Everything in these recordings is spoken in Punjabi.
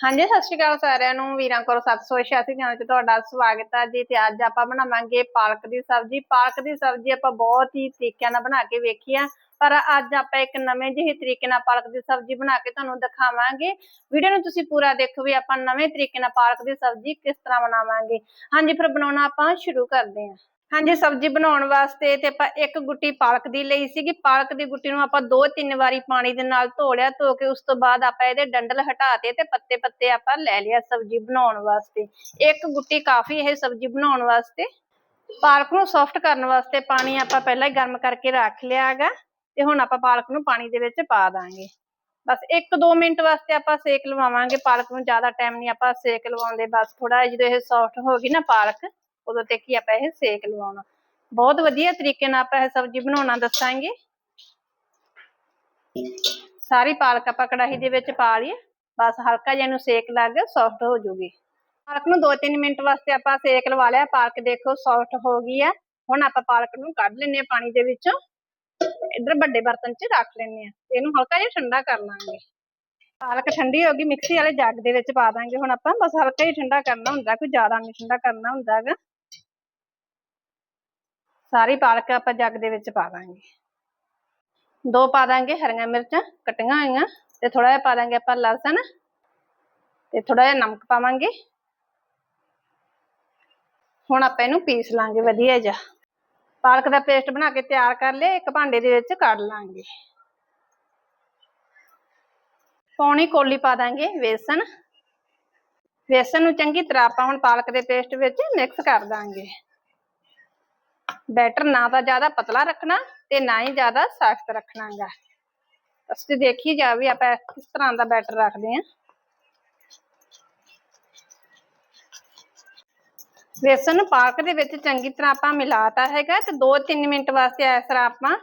ਹਾਂਜੀ, ਸਤਿ ਸ਼੍ਰੀ ਅਕਾਲ ਸਾਰਿਆਂ ਨੂੰ, ਵੀਰਾਂ ਕੋਲ 786 ਚੈਨਲ 'ਚ ਤੁਹਾਡਾ ਸਵਾਗਤ ਹੈ ਜੀ, ਤੇ ਅੱਜ ਆਪਾਂ ਬਣਾਵਾਂਗੇ ਪਾਲਕ ਦੀ ਸਬਜ਼ੀ। ਪਾਲਕ ਦੀ ਸਬਜ਼ੀ ਆਪਾਂ ਬਹੁਤ ਹੀ ਤਰੀਕਿਆਂ ਨਾਲ ਬਣਾ ਕੇ ਵੇਖੀ ਆ, ਪਰ ਅੱਜ ਆਪਾਂ ਇੱਕ ਨਵੇਂ ਜਿਹੇ ਤਰੀਕੇ ਨਾਲ ਪਾਲਕ ਦੀ ਸਬਜ਼ੀ ਬਣਾ ਕੇ ਤੁਹਾਨੂੰ ਦਿਖਾਵਾਂਗੇ। ਵੀਡੀਓ ਨੂੰ ਤੁਸੀਂ ਪੂਰਾ ਦੇਖੋ ਵੀ ਆਪਾਂ ਨਵੇਂ ਤਰੀਕੇ ਨਾਲ ਪਾਲਕ ਦੀ ਸਬਜ਼ੀ ਕਿਸ ਤਰ੍ਹਾਂ ਬਣਾਵਾਂਗੇ। ਹਾਂਜੀ, ਫਿਰ ਬਣਾਉਣਾ ਆਪਾਂ ਸ਼ੁਰੂ ਕਰਦੇ ਹਾਂ ਹਾਂਜੀ, ਸਬਜ਼ੀ ਬਣਾਉਣ ਵਾਸਤੇ ਤੇ ਆਪਾਂ ਇੱਕ ਗੁੱਟੀ ਪਾਲਕ ਦੀ ਲਈ ਸੀਗੀ। ਪਾਲਕ ਦੀ ਗੁੱਟੀ ਨੂੰ ਆਪਾਂ ਦੋ ਤਿੰਨ ਵਾਰੀ ਪਾਣੀ ਦੇ ਨਾਲ ਧੋ ਲਿਆ, ਧੋ ਕੇ ਉਸ ਤੋਂ ਬਾਅਦ ਆਪਾਂ ਇਹਦੇ ਡੰਡਲ ਹਟਾਤੇ ਤੇ ਪੱਤੇ ਪੱਤੇ ਆਪਾਂ ਲੈ ਲਿਆ ਸਬਜ਼ੀ ਬਣਾਉਣ ਵਾਸਤੇ। ਇੱਕ ਗੁੱਟੀ ਕਾਫੀ ਇਹ ਸਬਜ਼ੀ ਬਣਾਉਣ ਵਾਸਤੇ। ਪਾਲਕ ਨੂੰ ਸੌਫਟ ਕਰਨ ਵਾਸਤੇ ਪਾਣੀ ਆਪਾਂ ਪਹਿਲਾਂ ਹੀ ਗਰਮ ਕਰਕੇ ਰੱਖ ਲਿਆ ਹੈਗਾ ਤੇ ਹੁਣ ਆਪਾਂ ਪਾਲਕ ਨੂੰ ਪਾਣੀ ਦੇ ਵਿੱਚ ਪਾ ਦਾਂਗੇ। ਬਸ 1-2 ਮਿੰਟ ਵਾਸਤੇ ਆਪਾਂ ਸੇਕ ਲਵਾਵਾਂਗੇ। ਪਾਲਕ ਨੂੰ ਜ਼ਿਆਦਾ ਟਾਈਮ ਨਹੀਂ ਆਪਾਂ ਸੇਕ ਲਵਾਉਂਦੇ। ਬਸ ਥੋੜਾ ਜਦੋਂ ਇਹ ਸੌਫਟ ਹੋ ਗਈ ਨਾ ਪਾਲਕ ਉਦੋਂ ਤੇ ਕੀ ਆਪਾਂ ਇਹ ਸੇਕ ਲਵਾਉਣਾ। ਬਹੁਤ ਵਧੀਆ ਤਰੀਕੇ ਨਾਲ ਆਪਾਂ ਇਹ ਸਬਜ਼ੀ ਬਣਾਉਣਾ ਦੱਸਾਂਗੇ। ਸਾਰੀ ਪਾਲਕ ਆਪਾਂ ਕੜਾਹੀ ਦੇ ਵਿੱਚ ਪਾ ਲਈ ਬਸ ਹਲਕਾ ਜਿਹਾ ਇਹਨੂੰ ਸੇਕ ਲੱਗ ਗਿਆ ਸੌਫਟ ਹੋ ਜੂਗੀ। ਪਾਲਕ ਨੂੰ 2-3 ਮਿੰਟ ਵਾਸਤੇ ਆਪਾਂ ਸੇਕ ਲਵਾ ਲਿਆ। ਪਾਲਕ ਦੇਖੋ ਸੌਫਟ ਹੋ ਗਈ ਆ। ਹੁਣ ਆਪਾਂ ਪਾਲਕ ਨੂੰ ਕੱਢ ਲੈਣੇ ਆ ਪਾਣੀ ਦੇ ਵਿੱਚੋਂ। ਇੱਧਰ ਵੱਡੇ ਬਰਤਨ 'ਚ ਰੱਖ ਲੈਣੇ ਆ ਇਹਨੂੰ ਹਲਕਾ ਜਿਹਾ ਠੰਡਾ ਕਰ ਲਾਂਗੇ। ਪਾਲਕ ਠੰਡੀ ਹੋ ਗਈ, ਮਿਕਸੀ ਵਾਲੇ ਜੱਗ ਦੇ ਵਿੱਚ ਪਾ ਦਾਂਗੇ ਹੁਣ ਆਪਾਂ। ਬਸ ਹਲਕਾ ਹੀ ਠੰਡਾ ਕਰਨਾ ਹੁੰਦਾ, ਕੋਈ ਜ਼ਿਆਦਾ ਨਹੀਂ ਠੰਡਾ ਕਰਨਾ ਹੁੰਦਾ ਹੈਗਾ ਸਾਰੀ ਪਾਲਕ ਆਪਾਂ ਜੱਗ ਦੇ ਵਿੱਚ ਪਾ ਦਾਂਗੇ। ਦੋ ਪਾ ਦਾਂਗੇ ਹਰੀਆਂ ਮਿਰਚਾਂ, ਕਟੀਆਂ ਹੋਈਆਂ, ਤੇ ਥੋੜਾ ਜਿਹਾ ਪਾ ਦਾਂਗੇ ਆਪਾਂ ਲਸਣ, ਤੇ ਥੋੜਾ ਜਿਹਾ ਨਮਕ ਪਾਵਾਂਗੇ। ਹੁਣ ਆਪਾਂ ਇਹਨੂੰ ਪੀਸ ਲਾਂਗੇ ਵਧੀਆ ਜਿਹਾ। ਪਾਲਕ ਦਾ ਪੇਸਟ ਬਣਾ ਕੇ ਤਿਆਰ ਕਰ ਲਿਆ ਇੱਕ ਭਾਂਡੇ ਦੇ ਵਿੱਚ ਕੱਢ ਲਾਂਗੇ। ਪੌਣੀ ਕੋਲੀ ਪਾ ਦਾਂਗੇ ਵੇਸਣ। ਵੇਸਣ ਨੂੰ ਚੰਗੀ ਤਰ੍ਹਾਂ ਆਪਾਂ ਹੁਣ ਪਾਲਕ ਦੇ ਪੇਸਟ ਵਿੱਚ ਮਿਕਸ ਕਰ ਦਾਂਗੇ। ਬੈਟਰ ਨਾ ਤਾਂ ਜ਼ਿਆਦਾ ਪਤਲਾ ਰੱਖਣਾ ਤੇ ਨਾ ਹੀ ਜ਼ਿਆਦਾ ਸਖਤ ਰੱਖਣਾਗਾ। ਅਸੀਂ ਦੇਖੀ ਜਾਵੇ ਆਪਾਂ ਕਿਸ ਤਰ੍ਹਾਂ ਦਾ ਬੈਟਰ ਰੱਖਦੇ ਆਂ ਵੇਸਣ ਨੂੰ ਪਾਲਕ ਦੇ ਵਿੱਚ ਚੰਗੀ ਤਰ੍ਹਾਂ ਆਪਾਂ ਮਿਲਾਤਾ ਹੈਗਾ ਤੇ 2-3 ਮਿੰਟ ਵਾਸਤੇ ਇਸ ਤਰ੍ਹਾਂ ਆਪਾਂ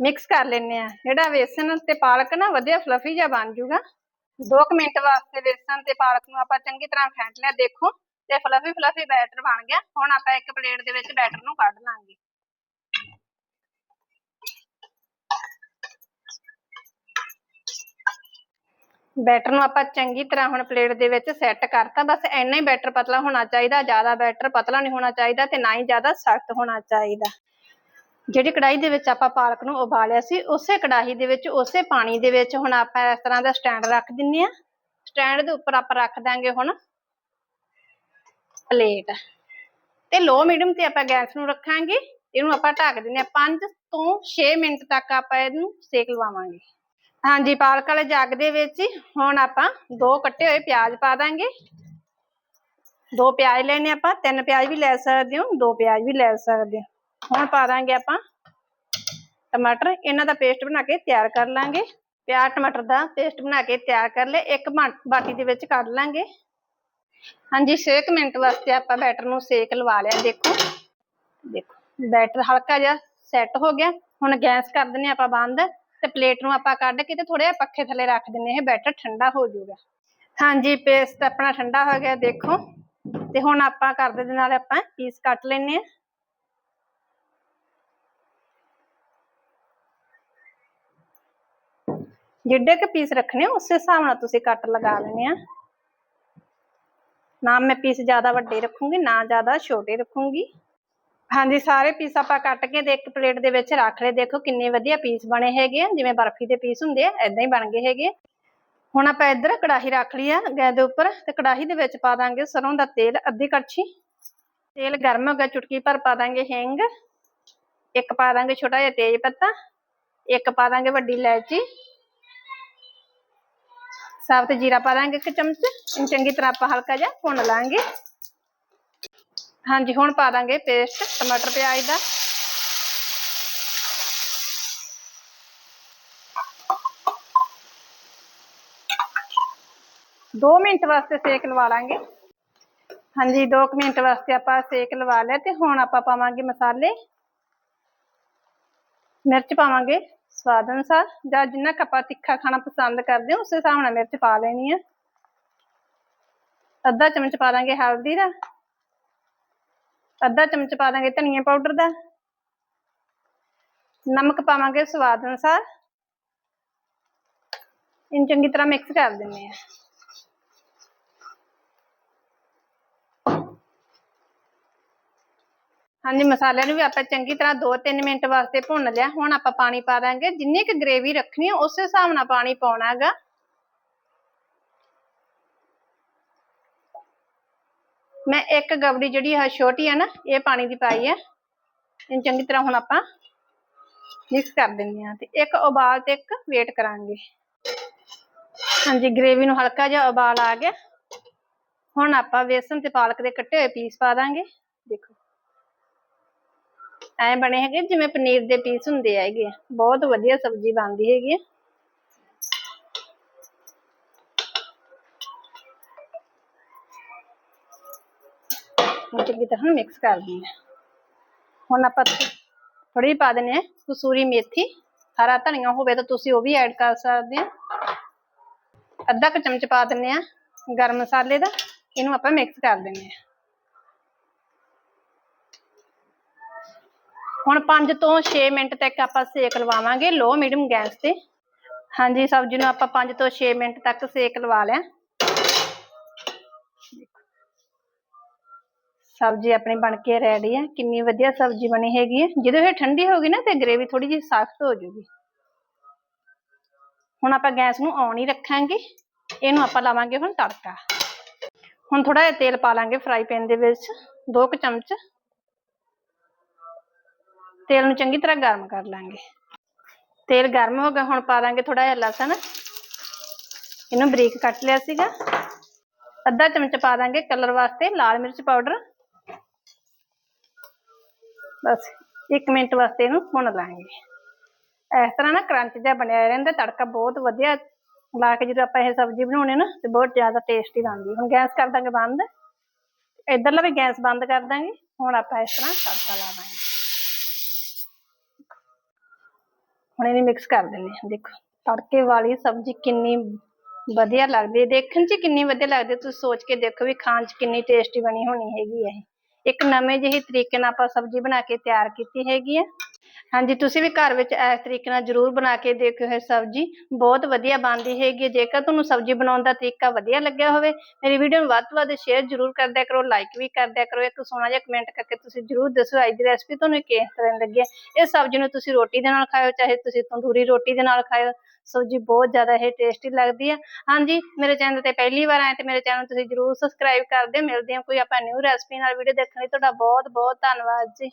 ਮਿਕਸ ਕਰ ਲੈਣੇ ਆ ਜਿਹੜਾ ਵੇਸਣ ਤੇ ਪਾਲਕ ਨਾ ਵਧੀਆ ਫਲਫੀ ਜਿਹਾ ਬਣ ਜਾਊਗਾ 2 ਮਿੰਟ ਵਾਸਤੇ ਵੇਸਣ ਤੇ ਪਾਲਕ ਨੂੰ ਆਪਾਂ ਚੰਗੀ ਤਰ੍ਹਾਂ ਫੈਂਟ ਲਿਆ। ਦੇਖੋ ਤੇ ਫਲਫੀ ਫਲਫੀ ਬੈਟਰ ਬਣ ਗਿਆ। ਹੁਣ ਆਪਾਂ ਇੱਕ ਪਲੇਟ ਦੇ ਵਿੱਚ ਬੈਟਰ ਨੂੰ ਕੱਢ ਲਾਂਗੇ। ਬੈਟਰ ਨੂੰ ਆਪਾਂ ਚੰਗੀ ਤਰ੍ਹਾਂ ਹੁਣ ਪਲੇਟ ਦੇ ਵਿੱਚ ਸੈੱਟ ਕਰਤਾ। ਬਸ ਇੰਨਾ ਹੀ ਬੈਟਰ ਪਤਲਾ ਹੋਣਾ ਚਾਹੀਦਾ। ਜ਼ਿਆਦਾ ਬੈਟਰ ਪਤਲਾ ਨਹੀਂ ਹੋਣਾ ਚਾਹੀਦਾ ਤੇ ਨਾ ਹੀ ਜ਼ਿਆਦਾ ਸਖਤ ਹੋਣਾ ਚਾਹੀਦਾ। ਜਿਹੜੀ ਕੜਾਈ ਦੇ ਵਿੱਚ ਆਪਾਂ ਪਾਲਕ ਨੂੰ ਉਬਾਲਿਆ ਸੀ, ਉਸੇ ਕੜਾਹੀ ਦੇ ਵਿੱਚ, ਉਸੇ ਪਾਣੀ ਦੇ ਵਿੱਚ ਹੁਣ ਆਪਾਂ ਇਸ ਤਰ੍ਹਾਂ ਦਾ ਸਟੈਂਡ ਰੱਖ ਦਿੰਨੇ ਆ। ਸਟੈਂਡ ਦੇ ਉੱਪਰ ਆਪਾਂ ਰੱਖ ਦਾਂਗੇ ਹੁਣ ਪਲੇਟ। ਤੇ ਲੋ ਮੀਡੀਅਮ ਤੇ ਆਪਾਂ ਗੈਸ ਨੂੰ ਰੱਖਾਂਗੇ। ਇਹਨੂੰ ਆਪਾਂ ਢੱਕ ਦਿੰਦੇ ਆ 5 ਤੋਂ 6 ਮਿੰਟ ਤੱਕ ਆਪਾਂ ਇਹਨੂੰ ਸੇਕ ਲਵਾਵਾਂਗੇ। ਹਾਂਜੀ, ਪਾਲਕ ਵਾਲੇ ਜੱਗ ਦੇ ਵਿੱਚ ਹੁਣ ਆਪਾਂ ਦੋ ਕੱਟੇ ਹੋਏ ਪਿਆਜ਼ ਪਾ ਦਾਂਗੇ। ਦੋ ਪਿਆਜ਼ ਲੈਣੇ ਆਪਾਂ, ਤਿੰਨ ਪਿਆਜ਼ ਵੀ ਲੈ ਸਕਦੇ ਹੋ, ਦੋ ਪਿਆਜ਼ ਵੀ ਲੈ ਸਕਦੇ ਹੋ। ਹੁਣ ਪਾ ਦਾਂਗੇ ਆਪਾਂ ਟਮਾਟਰ। ਇਹਨਾਂ ਦਾ ਪੇਸਟ ਬਣਾ ਕੇ ਤਿਆਰ ਕਰ ਲਾਂਗੇ। ਪਿਆਜ਼, ਟਮਾਟਰ ਦਾ ਪੇਸਟ ਬਣਾ ਕੇ ਤਿਆਰ ਕਰ ਲੈ ਇੱਕ ਬਾਟੀ ਦੇ ਵਿੱਚ ਕੱਢ ਲਾਂਗੇ। ਹਾਂਜੀ 6 ਮਿੰਟ ਵਾਸਤੇ ਆਪਾਂ ਬੈਟਰ ਨੂੰ ਸੇਕ ਲਵਾ ਲਿਆ, ਦੇਖੋ। ਦੇਖੋ, ਬੈਟਰ ਹਲਕਾ ਜਿਹਾ ਸੈੱਟ ਹੋ ਗਿਆ। ਹੁਣ ਗੈਸ ਕਰ ਦਿੰਨੇ ਆਪਾਂ ਬੰਦ ਤੇ ਪਲੇਟ ਨੂੰ ਆਪਾਂ ਕੱਢ ਕੇ ਤੇ ਥੋੜਾ ਜਿਹਾ ਪੱਖੇ ਥੱਲੇ ਰੱਖ ਦਿੰਨੇ ਇਹ ਬੈਟਰ ਠੰਡਾ ਹੋ ਜਾਊਗਾ। ਹਾਂਜੀ, ਪੇਸਟ ਆਪਣਾ ਠੰਡਾ ਹੋ ਗਿਆ, ਦੇਖੋ। ਤੇ ਹੁਣ ਆਪਾਂ ਕਰਦੇ ਦੇ ਨਾਲ ਆਪਾਂ ਪੀਸ ਕੱਟ ਲੈਨੇ ਆ ਜਿੱਡੇ ਕੇ ਪੀਸ ਰੱਖਣੇ ਉਸੇ ਹਿਸਾਬ ਨਾਲ ਤੁਸੀਂ ਕੱਟ ਲਗਾ ਲੈਣੇ ਆ ਨਾ ਮੈਂ ਪੀਸ ਜ਼ਿਆਦਾ ਵੱਡੇ ਰੱਖੂੰਗੀ, ਨਾ ਜ਼ਿਆਦਾ ਛੋਟੇ ਰੱਖੂੰਗੀ। ਹਾਂਜੀ, ਸਾਰੇ ਪੀਸ ਆਪਾਂ ਕੱਟ ਕੇ ਤੇ ਇੱਕ ਪਲੇਟ ਦੇ ਵਿੱਚ ਰੱਖ ਲਏ। ਦੇਖੋ ਕਿੰਨੇ ਵਧੀਆ ਪੀਸ ਬਣੇ ਹੈਗੇ ਆ, ਜਿਵੇਂ ਬਰਫੀ ਦੇ ਪੀਸ ਹੁੰਦੇ ਆ ਐਦਾਂ ਹੀ ਬਣ ਗਏ ਹੈਗੇ ਹੁਣ ਆਪਾਂ ਇੱਧਰ ਕੜਾਹੀ ਰੱਖ ਲਈ ਆ ਗੈਸ ਦੇ ਉੱਪਰ ਤੇ ਕੜਾਹੀ ਦੇ ਵਿੱਚ ਪਾ ਦਾਂਗੇ ਸਰੋਂ ਦਾ ਤੇਲ, ਅੱਧੀ ਕੜਛੀ। ਤੇਲ ਗਰਮ ਹੋ ਗਿਆ, ਚੁਟਕੀ ਭਰ ਪਾ ਦਾਂਗੇ ਹਿੰਗ। ਇੱਕ ਪਾ ਦਾਂਗੇ ਛੋਟਾ ਜਿਹਾ ਤੇਜ ਪੱਤਾ, ਇੱਕ ਪਾ ਦਾਂਗੇ ਵੱਡੀ ਇਲਾਇਚੀ। ਸਾਬਤ ਜੀਰਾ ਪਾ ਦਾਂਗੇ ਇੱਕ ਚਮਚ ਇਹਨੂੰ ਚੰਗੀ ਤਰ੍ਹਾਂ ਆਪਾਂ ਹਲਕਾ ਜਿਹਾ ਭੁੰਨ ਲਾਂਗੇ ਹਾਂਜੀ ਹੁਣ ਪਾ ਦਾਂਗੇ ਪੇਸਟ ਟਮਾਟਰ ਪਿਆਜ਼ ਦਾ ਦੋ ਮਿੰਟ ਵਾਸਤੇ ਸੇਕ ਲਵਾ ਲਾਂਗੇ ਹਾਂਜੀ 2 ਮਿੰਟ ਵਾਸਤੇ ਆਪਾਂ ਸੇਕ ਲਵਾ ਲਿਆ ਤੇ ਹੁਣ ਆਪਾਂ ਪਾਵਾਂਗੇ ਮਸਾਲੇ ਮਿਰਚ ਪਾਵਾਂਗੇ ਸਵਾਦ ਅਨੁਸਾਰ, ਜਾਂ ਜਿੰਨਾ ਕੁ ਆਪਾਂ ਤਿੱਖਾ ਖਾਣਾ ਪਸੰਦ ਕਰਦੇ ਹਾਂ, ਉਸੇ ਹਿਸਾਬ ਨਾਲ ਮਿਰਚ ਪਾ ਲੈਣੀ ਹੈ ਅੱਧਾ ਚਮਚ ਪਾ ਦਾਂਗੇ ਹਲਦੀ ਦਾ। ਅੱਧਾ ਚਮਚ ਪਾ ਦਾਂਗੇ ਧਨੀਆ ਪਾਊਡਰ ਦਾ। ਨਮਕ ਪਾਵਾਂਗੇ ਸਵਾਦ ਅਨੁਸਾਰ। ਇਹਨੂੰ ਚੰਗੀ ਤਰ੍ਹਾਂ ਮਿਕਸ ਕਰ ਦਿੰਨੇ ਆ। ਹਾਂਜੀ, ਮਸਾਲਿਆਂ ਨੂੰ ਵੀ ਆਪਾਂ ਚੰਗੀ ਤਰ੍ਹਾਂ 2-3 ਮਿੰਟ ਵਾਸਤੇ ਭੁੰਨ ਲਿਆ। ਹੁਣ ਆਪਾਂ ਪਾਣੀ ਪਾ ਦਾਂਗੇ। ਜਿੰਨੀ ਕੁ ਗ੍ਰੇਵੀ ਰੱਖਣੀ ਹੈ ਉਸੇ ਹਿਸਾਬ ਨਾਲ ਪਾਣੀ ਪਾਉਣਾ ਹੈਗਾ। ਮੈਂ ਇੱਕ ਗਵੜੀ ਜਿਹੜੀ ਹੈ ਛੋਟੀ ਹੈ ਨਾ, ਇਹ ਪਾਣੀ ਦੀ ਪਾਈ ਹੈ ਇਹਨੂੰ ਚੰਗੀ ਤਰ੍ਹਾਂ ਹੁਣ ਆਪਾਂ ਮਿਕਸ ਕਰ ਦਿੰਦੇ ਹਾਂ ਤੇ ਇੱਕ ਉਬਾਲ ਤੇ ਇੱਕ ਵੇਟ ਕਰਾਂਗੇ। ਹਾਂਜੀ ਗ੍ਰੇਵੀ ਨੂੰ ਹਲਕਾ ਜਿਹਾ ਉਬਾਲ ਆ ਗਿਆ। ਹੁਣ ਆਪਾਂ ਵੇਸਣ ਤੇ ਪਾਲਕ ਦੇ ਕੱਟੇ ਹੋਏ ਪੀਸ ਪਾ ਦਾਂਗੇ। ਦੇਖੋ। ਐ ਬਣੇ ਹੈਗੇ ਜਿਵੇਂ ਪਨੀਰ ਦੇ ਪੀਸ ਹੁੰਦੇ ਹੈਗੇ ਬਹੁਤ ਵਧੀਆ ਸਬਜ਼ੀ ਬਣਦੀ ਹੈਗੀ ਹੈ ਹੁਣ ਚੰਗੀ ਤਰ੍ਹਾਂ ਮਿਕਸ ਕਰ ਦਿੰਦੇ ਹਾਂ ਹੁਣ ਆਪਾਂ ਥੋੜੀ ਪਾ ਦਿੰਦੇ ਹਾਂ ਕਸੂਰੀ ਮੇਥੀ। ਹਰਾ ਧਨੀਆ ਹੋਵੇ ਤਾਂ ਤੁਸੀਂ ਉਹ ਵੀ ਐਡ ਕਰ ਸਕਦੇ ਆ। ਅੱਧਾ ਕੁ ਚਮਚ ਪਾ ਦਿੰਦੇ ਆ ਗਰਮ ਮਸਾਲੇ ਦਾ ਇਹਨੂੰ ਆਪਾਂ ਮਿਕਸ ਕਰ ਦਿੰਦੇ ਆ ਹੁਣ 5 ਤੋਂ 6 ਮਿੰਟ ਤੱਕ ਆਪਾਂ ਸੇਕ ਲਵਾਵਾਂਗੇ। ਲੋ ਮੀਡੀਅਮ ਗੈਸ ਤੇ। ਹਾਂਜੀ, ਸਬਜ਼ੀ ਨੂੰ ਆਪਾਂ 5 ਤੋਂ 6 ਮਿੰਟ ਤੱਕ ਸੇਕ ਲਵਾ ਲਿਆ। ਸਬਜ਼ੀ ਆਪਣੀ ਬਣ ਕੇ ਰੈਡੀ ਹੈ। ਕਿੰਨੀ ਵਧੀਆ ਸਬਜ਼ੀ ਬਣੀ ਹੈਗੀ ਹੈ। ਜਦੋਂ ਇਹ ਠੰਡੀ ਹੋ ਗਈ ਨਾ ਤੇ ਗ੍ਰੇਵੀ ਥੋੜੀ ਜਿਹੀ ਸਖਤ ਹੋ ਜਾਊਗੀ ਹੁਣ ਆਪਾਂ ਗੈਸ ਨੂੰ ਔਨ ਹੀ ਰੱਖਾਂਗੇ। ਇਹਨੂੰ ਆਪਾਂ ਲਾਵਾਂਗੇ ਹੁਣ ਤੜਕਾ। ਹੁਣ ਥੋੜਾ ਜਿਹਾ ਤੇਲ ਪਾ ਲਾਂਗੇ ਫਰਾਈ ਪੈਨ ਦੇ ਵਿੱਚ। ਦੋ ਕੁ ਚਮਚ। ਤੇਲ ਨੂੰ ਚੰਗੀ ਤਰ੍ਹਾਂ ਗਰਮ ਕਰ ਲਾਂਗੇ। ਤੇਲ ਗਰਮ ਹੋ ਗਿਆ, ਹੁਣ ਪਾ ਦਾਂਗੇ ਥੋੜਾ ਜਿਹਾ ਲਸਣ। ਇਹਨੂੰ ਬਰੀਕ ਕੱਟ ਲਿਆ ਸੀਗਾ। ਅੱਧਾ ਚਮਚ ਪਾ ਦਾਂਗੇ ਕਲਰ ਵਾਸਤੇ, ਲਾਲ ਮਿਰਚ ਪਾਊਡਰ। ਬਸ 1 ਮਿੰਟ ਵਾਸਤੇ ਇਹਨੂੰ ਭੁੰਨ ਲਾਂਗੇ। ਇਸ ਤਰ੍ਹਾਂ ਨਾ ਕਰੰਚ ਜਿਹਾ ਬਣਿਆ ਰਹਿੰਦਾ, ਤੜਕਾ ਬਹੁਤ ਵਧੀਆ ਲਾ ਕੇ ਜਦੋਂ ਆਪਾਂ ਇਹ ਸਬਜ਼ੀ ਬਣਾਉਣੇ ਨਾ, ਤੇ ਬਹੁਤ ਜ਼ਿਆਦਾ ਟੇਸਟੀ ਬਣਦੀ ਹੁਣ ਗੈਸ ਕਰ ਦਾਂਗੇ ਬੰਦ। ਇਧਰਲਾ ਵੀ ਗੈਸ ਬੰਦ ਕਰ ਦਾਂਗੇ। ਹੁਣ ਆਪਾਂ ਇਸ ਤਰ੍ਹਾਂ ਤੜਕਾ ਲਾ ਹੁਣ ਇਹਨੂੰ ਮਿਕਸ ਕਰ ਦਿੰਦੇ ਹਾਂ, ਦੇਖੋ। ਤੜਕੇ ਵਾਲੀ ਸਬਜ਼ੀ ਕਿੰਨੀ ਵਧੀਆ ਲੱਗਦੀ ਹੈ। ਦੇਖਣ 'ਚ ਕਿੰਨੀ ਵਧੀਆ ਲੱਗਦੀ ਹੈ। ਤੁਸੀਂ ਸੋਚ ਕੇ ਦੇਖੋ ਵੀ ਖਾਣ 'ਚ ਕਿੰਨੀ ਟੇਸਟੀ ਬਣੀ ਹੋਣੀ ਹੈਗੀ ਹੈ ਇਹ। ਇੱਕ ਨਵੇਂ ਜਿਹੇ ਤਰੀਕੇ ਨਾਲ ਆਪਾਂ ਸਬਜ਼ੀ ਬਣਾ ਕੇ ਤਿਆਰ ਕੀਤੀ ਹੈਗੀ ਹੈ। ਹਾਂਜੀ, ਤੁਸੀਂ ਵੀ ਘਰ ਵਿੱਚ ਇਸ ਤਰੀਕੇ ਨਾਲ ਜਰੂਰ ਬਣਾ ਕੇ ਦੇਖਿਓ ਇਹ ਸਬਜ਼ੀ। ਬਹੁਤ ਵਧੀਆ ਬਣਦੀ ਹੈਗੀ ਜੇਕਰ ਤੁਹਾਨੂੰ ਸਬਜ਼ੀ ਬਣਾਉਣ ਦਾ ਤਰੀਕਾ ਵਧੀਆ ਲੱਗਿਆ ਹੋਵੇ, ਮੇਰੀ ਵੀਡੀਓ ਨੂੰ ਵੱਧ ਤੋਂ ਵੱਧ ਸ਼ੇਅਰ ਜਰੂਰ ਕਰਦਿਆ ਕਰੋ ਲਾਈਕ ਵੀ ਕਰਦਿਆ ਕਰੋ। ਇੱਕ ਸੋਹਣਾ ਜਿਹਾ ਕਮੈਂਟ ਕਰਕੇ ਤੁਸੀਂ ਜਰੂਰ ਦੱਸੋ ਅੱਜ ਦੀ ਰੈਸਪੀ ਤੁਹਾਨੂੰ ਕਿਸ ਤਰ੍ਹਾਂ ਲੱਗੀ ਹੈ। ਇਹ ਸਬਜ਼ੀ ਨੂੰ ਤੁਸੀਂ ਰੋਟੀ ਦੇ ਨਾਲ ਖਾਓ ਚਾਹੇ ਤੁਸੀਂ ਤੰਦੂਰੀ ਰੋਟੀ ਦੇ ਨਾਲ ਖਾਓ ਸਬਜ਼ੀ ਬਹੁਤ ਜ਼ਿਆਦਾ ਇਹ ਟੇਸਟੀ ਲੱਗਦੀ ਹੈ। ਹਾਂਜੀ, ਮੇਰੇ ਚੈਨਲ ਤੇ ਪਹਿਲੀ ਵਾਰ ਆਏ ਤੇ ਮੇਰੇ ਚੈਨਲ ਤੁਸੀਂ ਜਰੂਰ ਸਬਸਕ੍ਰਾਈਬ ਕਰਦੇ ਦਿਓ। ਮਿਲਦੇ ਹਾਂ ਕੋਈ ਆਪਾਂ ਨਿਊ ਰੈਸਪੀ ਨਾਲ। ਵੀਡੀਓ ਦੇਖਣ ਲਈ ਤੁਹਾਡਾ ਬਹੁਤ ਬਹੁਤ ਧੰਨਵਾਦ ਜੀ।